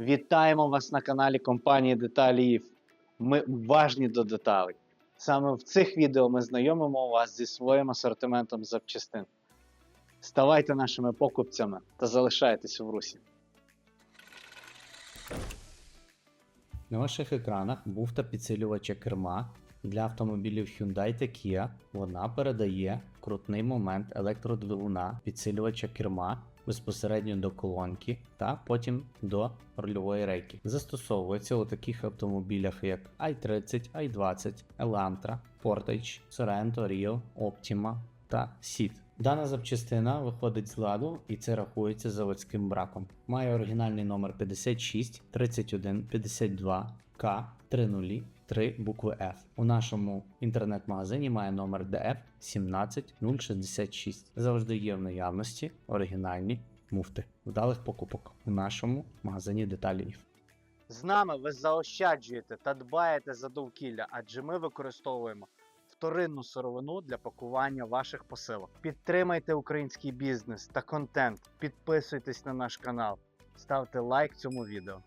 Вітаємо вас на каналі компанії Деталі Ми уважні до деталей. Саме в цих відео ми знайомимо вас зі своїм асортиментом запчастин. Ставайте нашими покупцями та залишайтесь в русі. На ваших екранах буфта підсилювача керма для автомобілів Hyundai та Kia. Вона передає крутний момент електродвигуна підсилювача керма безпосередньо до колонки та потім до рульової рейки. Застосовується у таких автомобілях як i30, i20, Elantra, Portage, Sorento, Rio, Optima та Seat. Дана запчастина виходить з ладу і це рахується заводським браком. Має оригінальний номер 56 31 52 К 303 букви F. У нашому інтернет-магазині має номер DF 17066. Завжди є в наявності оригінальні муфти. Вдалих покупок у нашому магазині деталів. З нами ви заощаджуєте та дбаєте за довкілля, адже ми використовуємо вторинну сировину для пакування ваших посилок. Підтримайте український бізнес та контент, підписуйтесь на наш канал, ставте лайк цьому відео.